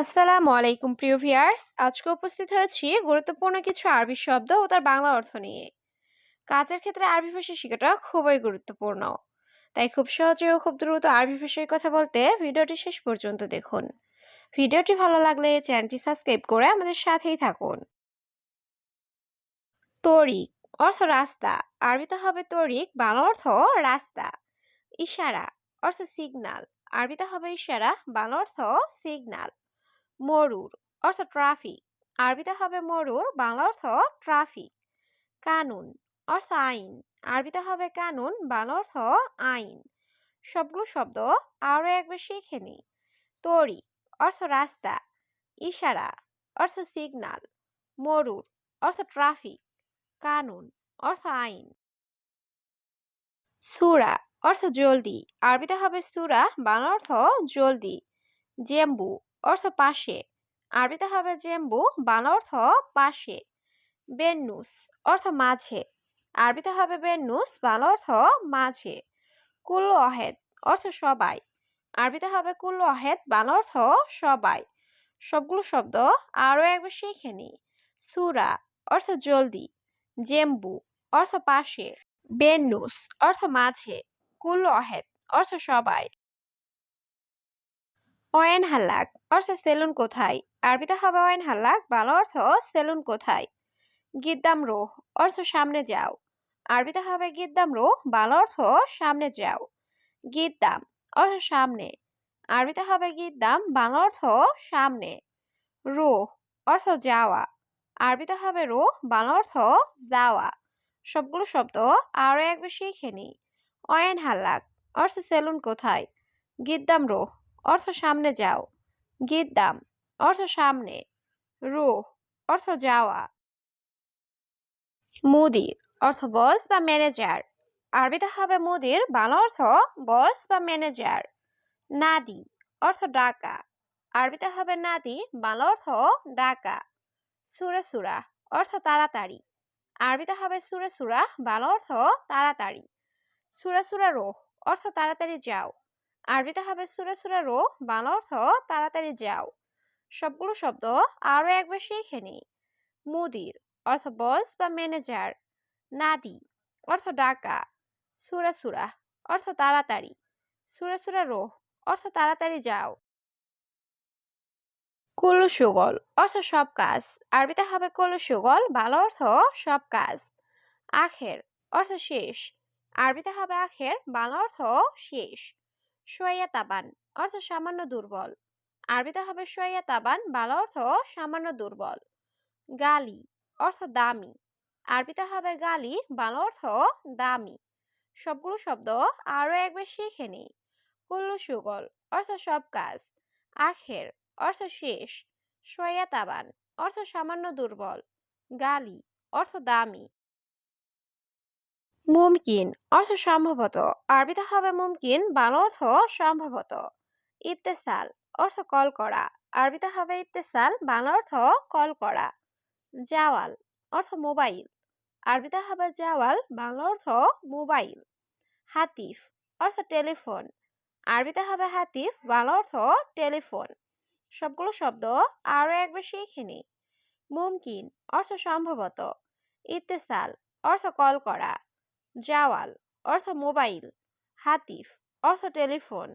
আসসালামু আলাইকুম, প্রিয় ভিউয়ার্স। আজকে উপস্থিত হয়েছি গুরুত্বপূর্ণ কিছু আরবি শব্দ ও তার বাংলা অর্থ নিয়ে। কাজের ক্ষেত্রে আরবি ভাষা শেখাটা খুবই গুরুত্বপূর্ণ। তাই খুব সহজে ও খুব দ্রুত আরবি ভাষায় কথা বলতে ভিডিওটি শেষ পর্যন্ত দেখুন। ভিডিওটি ভালো লাগলে চ্যানেলটি সাবস্ক্রাইব করে আমাদের সাথেই থাকুন। তরিক, অর্থ রাস্তা। আরবিতে হবে তরিক, বাংলা অর্থ রাস্তা। ইশারা, অর্থ সিগনাল আরবিতে হবে ইশারা, বাংলা অর্থ সিগনাল মরুর অর্থ ট্রাফিক আরবিতে হবে মরুর, বাংলা অর্থ ট্রাফিক কানুন অর্থ আইন। আরবিতে হবে কানুন, বাংলা অর্থ আইন। সবগুলো শব্দ আরও একবার শিখে নিই তরি অর্থ রাস্তা। ইশারা অর্থ সিগনাল মরুর অর্থ ট্রাফিক কানুন অর্থ আইন। সুরা অর্থ জলদি। আরবিতে হবে সুরা, বাংলা অর্থ জলদি। জেম্বু অর্থ পাশে। আরবিতে হবে জেম্বু, বাংলা অর্থ পাশে। বেন্নুস, অর্থ মাঝে। আরবিতে হবে বেন্নুস, বাংলা অর্থ মাঝে। কুল্লু অহেদ, অর্থ সবাই। আরবিতে হবে কুল্লু অহেদ, বাংলা অর্থ সবাই। সবগুলো শব্দ আরও একবার শিখে নিই। সুরা, অর্থ জলদি। জেম্বু, অর্থ পাশে। বেন্নুস, অর্থ মাঝে। কুল্লু অহেদ, অর্থ সবাই। ওয়েন হাল্লাক, অর্থ সেলুন কোথায়? আরবিতে হবে ওয়েন হাল্লাক বাংলা অর্থ সেলুন কোথায়? গিদ্দাম রোহ, অর্থ সামনে যাও। আরবিতে হবে গিদ্দাম রোহ বাংলা অর্থ সামনে যাও। গিদ্দাম, অর্থ সামনে। আরবিতে হবে গিদ্দাম বাংলা অর্থ সামনে। রোহ, অর্থ যাওয়া। আরবিতে হবে রোহ বাংলা অর্থ যাওয়া। সবগুলো শব্দ আরও একবার শিখে নিই। অয়েন হাল্লাক, অর্থ সেলুন কোথায়? গিদ্দাম রোহ অর্থ সামনে যাও। গিদ্দাম অর্থ সামনে। রুহ। অর্থ যাওয়া। মুদির। অর্থ বস বা ম্যানেজার। আরবিতে হবে মুদির। বাংলা অর্থ বস বা ম্যানেজার। নাদি। অর্থ ডাকা। আরবিতে হবে নাদি। বাংলা অর্থ ডাকা। সুরে সুরা। অর্থ তাড়াতাড়ি। আরবিতে হবে সুরে সুরা। বাংলা অর্থ তাড়াতাড়ি। সুরা সুরা রোহ। অর্থ তাড়াতাড়ি যাও। আরবিতে হবে সুরে সুরে রো, বাংলা অর্থ তাড়াতাড়ি যাও। সবগুলো শব্দ আরও একবার শিখে নিই। মুদির অর্থ বস বা ম্যানেজার নাদি অর্থ ডাকা। সুরা সুরা অর্থ তাড়াতাড়ি। সুরা সুরা রো অর্থ তাড়াতাড়ি যাও। কুল্লু সুগল অর্থ সব কাজ। আরবিতে হবে কুল্লু সুগল ভালো অর্থ সব কাজ। আখের অর্থ শেষ। আরবিতে হবে আখের, বাংলা অর্থ শেষ। সোয়া তাবান, অর্থ সামান্য দুর্বল। আরবিতে হবে সোয়া তাবান, বাংলা অর্থ সামান্য দুর্বল। গালি, অর্থ দামি। আরবিতে হবে গালি, বাংলা অর্থ দামি। সবগুলো শব্দ আরও একবার শিখে নিই। কুল্লু সুগল, অর্থ সব কাজ। আখের, অর্থ শেষ। সোয়া তাবান, অর্থ সামান্য দুর্বল। গালি, অর্থ দামি। মুমকিন অর্থ সম্ভবত। আরবিতে হবে মুমকিন, বাংলা অর্থ সম্ভবত। ইত্তেসাল অর্থ কল করা আরবিতে হবে ইত্তেসাল, বাংলা অর্থ কল করা জাওয়াল অর্থ মোবাইল। আরবিতে হবে জাওয়াল, বাংলা অর্থ মোবাইল। হাতিফ অর্থ টেলিফোন। আরবিতে হবে হাতিফ, বাংলা অর্থ টেলিফোন। সবগুলো শব্দ আরও একবার শিখে মুমকিন অর্থ সম্ভবত। ইত্তেসাল অর্থ কল করা জাওয়াল অর্থ মোবাইল, হাতিফ, অর্থ টেলিফোন।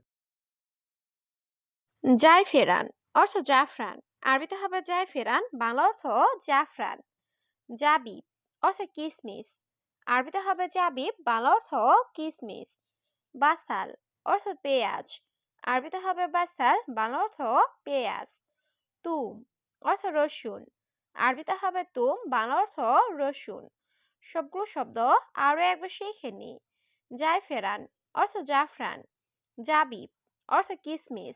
জাই ফেরান অর্থ জাফরান। আরবিতে হবে জাই ফেরান বাংলা অর্থ জাফরান। জাবিব, অর্থ কিসমিস। আরবিতে হবে জাবিব, বাংলা অর্থ কিসমিস। বাসাল অর্থ পেঁয়াজ। আরবিতে হবে বাসাল বাংলা অর্থ পেঁয়াজ। তুম, অর্থ রসুন। আরবিতে হবে তুম, বাংলা অর্থ রসুন। সবগুলো শব্দ আরও একবার শিখে নিই ফেরান অর্থ জাফরান, জাবিব অর্থ কিসমিস,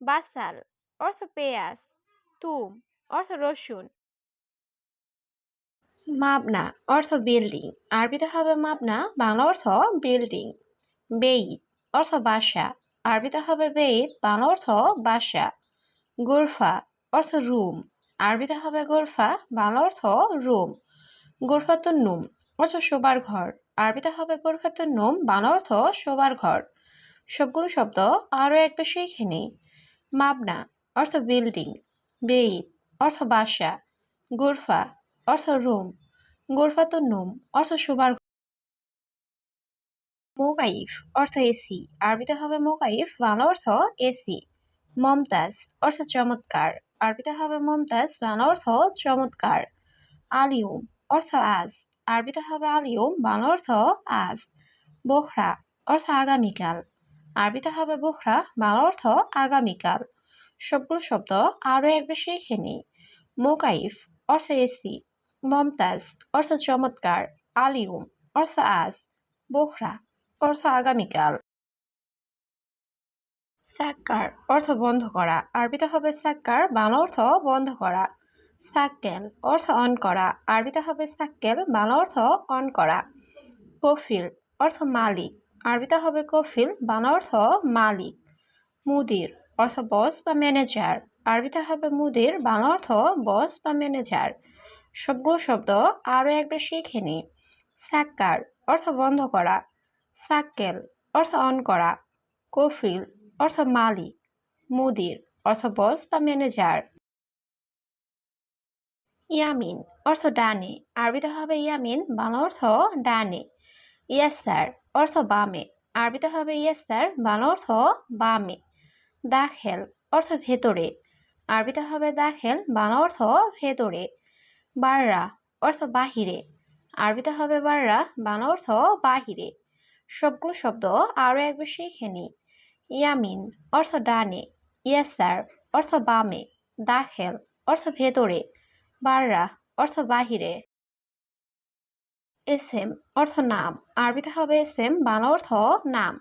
বাসাল অর্থ পেঁয়াজ, তুম অর্থ রসুন। মাবনা অর্থ বিল্ডিং, আরবিতে হবে মাবনা, বাংলা অর্থ বিল্ডিং। বেইত অর্থ বাসা, আরবিতে হবে বেইত, বাংলা অর্থ বাসা। গোরফা অর্থ রুম, আরবিতে হবে গোরফা, বাংলা অর্থ রুম। গোরফাতুন নুম অর্থ শোবার ঘর। আরবিতে হবে গোরফাতুন নুম বাংলা অর্থ শোবার ঘর। সবগুলো শব্দ আরও একবার শিখে নিই। মাবনা অর্থ বিল্ডিং, বেইত অর্থ বাসা। গুরফা অর্থ রুম। গুরফাতু নুম অর্থ শোবার মোকাইফ অর্থ এসি। আরবিতে হবে মোকাইফ বাংলা অর্থ এসি। মমতাজ অর্থ চমৎকার। আরবিতে হবে মমতাজ বাংলা অর্থ চমৎকার। আলিউম অর্থ আজ। আরবিতে হবে আলিউম বাংলা অর্থ আজ। বোখরা, অর্থ আগামীকাল। আরবিতে হবে বোখরা, বাংলা অর্থ আগামীকাল। সবগুলো শব্দ আরও একবার শিখে নিই। মোকাইফ, অর্থ এসি। মমতাজ, অর্থ চমৎকার। আলিউম অর্থ আজ। বোখরা, অর্থ আগামীকাল। সাক্কার, অর্থ বন্ধ করা। আরবিতে হবে সাক্কার, বাংলা অর্থ বন্ধ করা। সাক্কেল অর্থ অন করা। আরবিতে হবে সাক্কেল বাংলা অর্থ অন করা। কফিল, অর্থ মালিক। আরবিতে হবে কফিল, বাংলা অর্থ মালিক। মুদির, অর্থ বস বা ম্যানেজার। আরবিতে হবে মুদির, বাংলা অর্থ বস বা ম্যানেজার। সবগুলো শব্দ আরও একবার শিখে নিই সাক্কার অর্থ বন্ধ করা। সাক্কেল অর্থ অন করা। কফিল, অর্থ মালিক। মুদির, অর্থ বস বা ম্যানেজার। ইয়ামিন অর্থ ডানে। আরবিতে হবে ইয়ামিন, বাংলা অর্থ ডানে। ইয়াসার অর্থ বামে। আরবিতে হবে ইয়াসার বাংলা অর্থ বামে। দাখেল, অর্থ ভেতরে। আরবিতে হবে দাখেল, বাংলা অর্থ ভেতরে। বাররা, অর্থ বাহিরে। আরবিতে হবে বাররা, বাংলা অর্থ বাহিরে। সবগুলো শব্দ আরও একবার শিখে নিই ইয়ামিন, অর্থ ডানে। ইয়াসার অর্থ বামে। দাখেল, অর্থ ভেতরে। বাররা, অর্থ বাহিরে। এসএম, অর্থ নাম। আরবিতে হবে এসএম, বাংলা অর্থ নাম।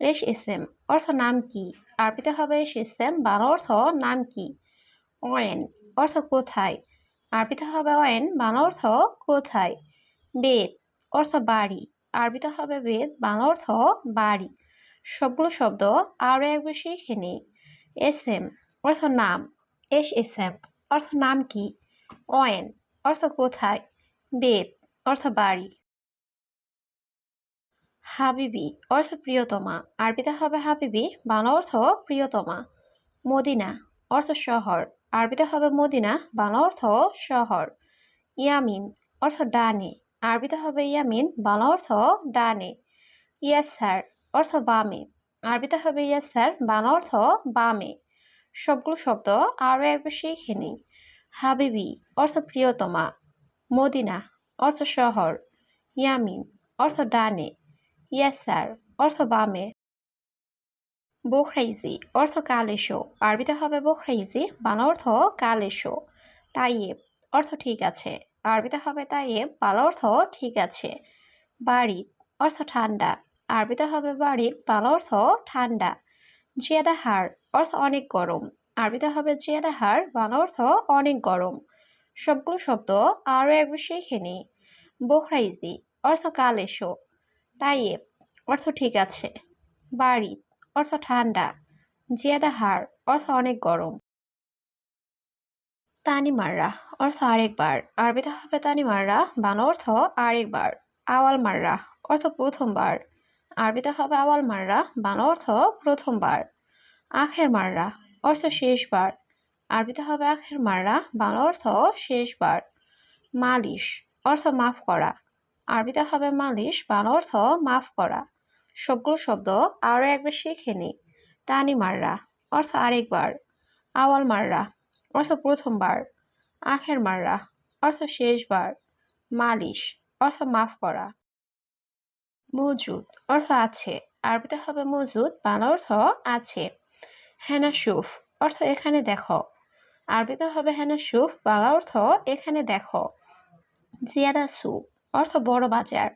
এস এসএম, অর্থ নাম কি? আরবিতে হবে এস এসএম, বাংলা অর্থ নাম কি? অয়েন, অর্থ কোথায়? আরবিতে হবে ওয়েন বাংলা অর্থ কোথায়? বেদ, অর্থ বাড়ি। আরবিতে হবে বেদ, বাংলা অর্থ বাড়ি। সবগুলো শব্দ আরও একবার শিখে নিই এস এম অর্থ নাম। এস এস এম অর্থ নাম কি? ওয়েন অর্থ কোথায়? বেদ, অর্থ বাড়ি। হাবিবি, অর্থ প্রিয়তমা। আরবিতে হবে হাবিবি, বাংলা অর্থ প্রিয়তমা। মদিনা, অর্থ শহর। আরবিতে হবে মদিনা, বাংলা অর্থ শহর। ইয়ামিন, অর্থ ডানে। আরবিতে হবে ইয়ামিন, বাংলা অর্থ ডানে। ইয়াসার অর্থ বামে। আরবিতে হবে ইয়াসার বাংলা অর্থ বামে। সবগুলো শব্দ আরও একবার শিখে নিই। হাবিবি, অর্থ প্রিয়তমা, মদিনা, অর্থ শহর, ইয়ামিন, অর্থ ডানে, ইয়াসার, অর্থ বামে। বোখরাইজি, অর্থ কালেশো আরবিতে হবে বোখরাইজি, বাংলা অর্থ কালেশো তাইয়েব, অর্থ ঠিক আছে, আরবিতে হবে তাইয়েব, বাংলা অর্থ ঠিক আছে। বাড়িত অর্থ ঠান্ডা, আরবিতে হবে বাড়িত বাংলা অর্থ ঠান্ডা। জিয়াদা হার অর্থ অনেক গরম আরবিতে হবে জিয়াদা হার, বাংলা অর্থ অনেক গরম। সবগুলো শব্দ আরও একবার শিখে নিই বোখরাইজি অর্থ কাল এসো। তাইয়েব, অর্থ ঠিক আছে। বাড়ি, অর্থ ঠান্ডা। জিয়াদা হার, অর্থ অনেক গরম। তানিমাররা, অর্থ আরেকবার। আরবিতে হবে তানিমাররা, বাংলা অর্থ আরেকবার। আওয়াল মাররা অর্থ প্রথমবার। আরবিতে হবে আওয়াল মাররা বাংলা অর্থ প্রথমবার। আখের মাররা অর্থ শেষবার। আরবিতে হবে আখের মাররা বাংলা অর্থ শেষবার। মালিশ, অর্থ মাফ করা। আরবিতে হবে মালিশ, বাংলা অর্থ মাফ করা। সবগুলো শব্দ আরও একবার শিখে নিই তানি মাররা অর্থ আরেকবার। আওয়াল মাররা অর্থ প্রথমবার। আখের মাররা অর্থ শেষবার। মালিশ, অর্থ মাফ করা। মজুদ, অর্থ আছে। আরবিতে হবে মজুদ, বাংলা অর্থ আছে। হেনা সুফ অর্থ এখানে দেখো। আরবিতে হবে হেনা সুফ বাংলা অর্থ এখানে দেখো। জিয়াদা সুপ অর্থ বড় বাজার।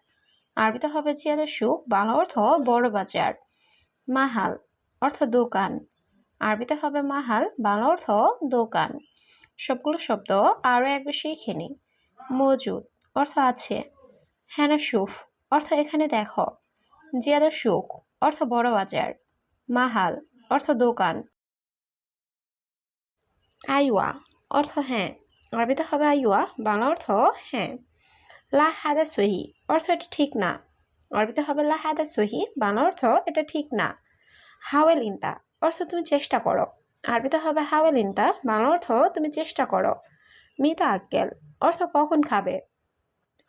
আরবিতে হবে জিয়াদা সুপ বাংলা অর্থ বড় বাজার। মাহাল, অর্থ দোকান। আরবিতে হবে মাহাল, বাংলা অর্থ দোকান। সবগুলো শব্দ আরও এক শিখে নিই মজুদ, অর্থ আছে। হেনা সুফ অর্থ এখানে দেখো। জিয়াদা সুখ, অর্থ বড় বাজার। মাহাল অর্থ দোকান। আইওয়া, অর্থ হ্যাঁ। আরবিতে হবে আইওয়া, বাংলা অর্থ হ্যাঁ। লা হাদা সহি, অর্থ এটা ঠিক না। আরবিতে হবে লা হাদা সহি, বাংলা অর্থ এটা ঠিক না। হাওয়েল ইন্তা, অর্থ তুমি চেষ্টা করো। আরবিতে হবে হাওয়েল ইনতা, বাংলা অর্থ তুমি চেষ্টা করো। মিতা আক্কেল, অর্থ কখন খাবে?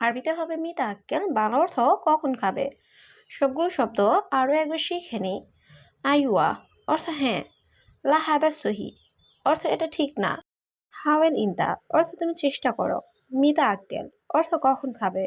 আরবিতে হবে মিতা আক্কেল, বাংলা অর্থ কখন খাবে? সবগুলো শব্দ আরও একবার শিখে নিই। আইওয়া অর্থ হ্যাঁ। লা লাহাদা সহি। অর্থ এটা ঠিক না। হাওয়েল ইন্দা অর্থ তুমি চেষ্টা করো। মিতা আক্কেল। অর্থ কখন খাবে?